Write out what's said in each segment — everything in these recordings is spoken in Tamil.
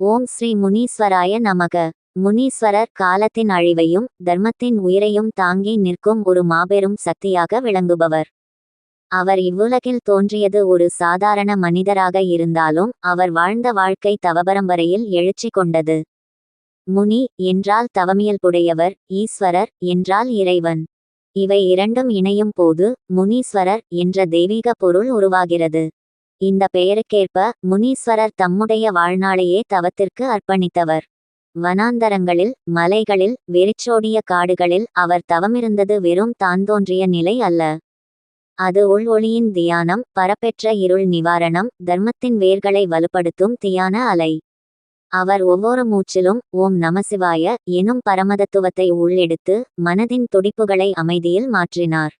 ஓம் ஸ்ரீ முனீஸ்வராய நமக. முனீஸ்வரர் காலத்தின் அழிவையும் தர்மத்தின் உயிரையும் தாங்கி நிற்கும் ஒரு மாபெரும் சக்தியாக விளங்குபவர். அவர் இவ்வுலகில் தோன்றியது ஒரு சாதாரண மனிதராக இருந்தாலும் அவர் வாழ்ந்த வாழ்க்கை தவபரம்பரையில் எழுச்சி கொண்டது. முனி என்றால் தவமியல்புடையவர் ஈஸ்வரர் என்றால் இறைவன். இவை இரண்டும் இணையும் போது முனீஸ்வரர் என்ற தெய்வீக பொருள் உருவாகிறது. இந்த பெயருக்கேற்ப முனீஸ்வரர் தம்முடைய வாழ்நாளையே தவத்திற்கு அர்ப்பணித்தவர். வனாந்தரங்களில் மலைகளில் வெறிச்சோடிய காடுகளில் அவர் தவமிருந்தது வெறும் தான் தோன்றிய நிலை அல்ல. அது உள் ஒளியின் தியானம் பரப்பெற்ற இருள் நிவாரணம் தர்மத்தின் வேர்களை வலுப்படுத்தும் தியான அலை. அவர் ஒவ்வொரு மூச்சிலும் ஓம் நமசிவாய எனும் பரமதத்துவத்தை உள்ளெடுத்து மனதின் துடிப்புகளை அமைதியில் மாற்றினார்.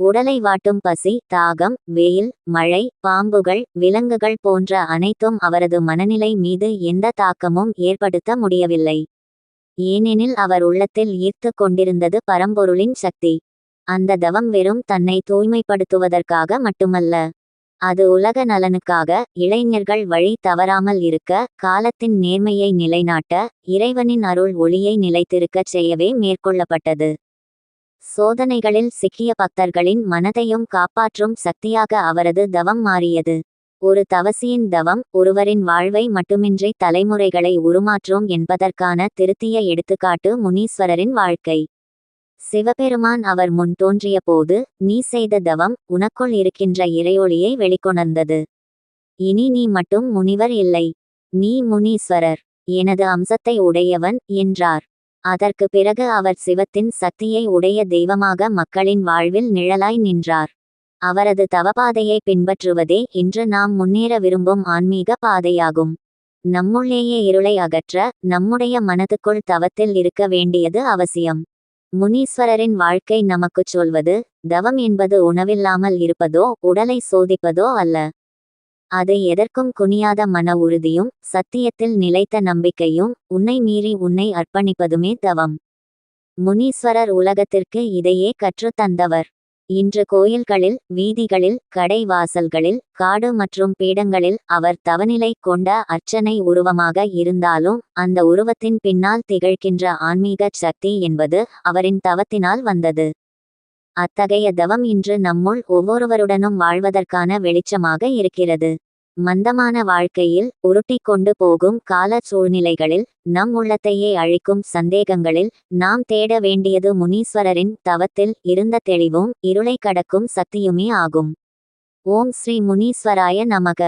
உடலை வாட்டும் பசி தாகம் வெயில் மழை பாம்புகள் விலங்குகள் போன்ற அனைத்தும் அவரது மனநிலை மீது எந்த தாக்கமும் ஏற்படுத்த முடியவில்லை. ஏனெனில் அவர் உள்ளத்தில் ஈர்த்து கொண்டிருந்தது பரம்பொருளின் சக்தி. அந்த தவம் வெறும் தன்னை தூய்மைப்படுத்துவதற்காக மட்டுமல்ல அது உலக நலனுக்காக இளைஞர்கள் வழி தவறாமல் இருக்க காலத்தின் நேர்மையை நிலைநாட்ட இறைவனின் அருள் ஒளியை நிலைத்திருக்கச் செய்யவே மேற்கொள்ளப்பட்டது. சோதனைகளில் சிக்கிய பக்தர்களின் மனதையும் காப்பாற்றும் சக்தியாக அவரது தவம் மாறியது. ஒரு தவசியின் தவம் ஒருவரின் வாழ்வை மட்டுமின்றி தலைமுறைகளை உருமாற்றும் என்பதற்கான திருத்திய எடுத்துக்காட்டு முனீஸ்வரரின் வாழ்க்கை. சிவபெருமான் அவர் முன் தோன்றிய போது நீ செய்த தவம் உனக்குள் இருக்கின்ற இறையொளியை வெளிக்கொணர்ந்தது. இனி நீ மட்டும் முனிவர் இல்லை. நீ முனீஸ்வரர். எனது அம்சத்தை உடையவன் என்றார். அதற்கு பிறகு அவர் சிவத்தின் சக்தியை உடைய தெய்வமாக மக்களின் வாழ்வில் நிழலாய் நின்றார். அவரது தவபாதையை பின்பற்றுவதே இன்று நாம் முன்னேற விரும்பும் ஆன்மீக பாதையாகும். நம்முள்ளேயே இருளை அகற்ற நம்முடைய மனதுக்குள் தவத்தில் இருக்க வேண்டியது அவசியம். முனீஸ்வரரின் வாழ்க்கை நமக்குச் சொல்வது தவம் என்பது உணவில்லாமல் இருப்பதோ உடலை சோதிப்பதோ அல்ல. அதை எதற்கும் குனியாத மன உறுதியும் சத்தியத்தில் நிலைத்த நம்பிக்கையும் உன்னை மீறி உன்னை அர்ப்பணிப்பதுமே தவம். முனீஸ்வரர் உலகத்திற்கு இதையே கற்றுத் தந்தவர். இன்று கோயில்களில் வீதிகளில் கடை வாசல்களில் காடு மற்றும் பீடங்களில் அவர் தவநிலை கொண்ட அர்ச்சனை உருவமாக இருந்தாலும் அந்த உருவத்தின் பின்னால் திகழ்கின்ற ஆன்மீக சக்தி என்பது அவரின் தவத்தினால் வந்தது. அத்தகைய தவம் இன்று நம்முள் ஒவ்வொருவருடனும் வாழ்வதற்கான வெளிச்சமாக இருக்கிறது. மந்தமான வாழ்க்கையில் உருட்டி கொண்டு போகும் கால சூழ்நிலைகளில் நம் உள்ளத்தையே அழிக்கும் சந்தேகங்களில் நாம் தேட வேண்டியது முனீஸ்வரரின் தவத்தில் இருந்த தெளிவும் இருளை கடக்கும் சக்தியுமே ஆகும். ஓம் ஸ்ரீ முனீஸ்வராய நமக.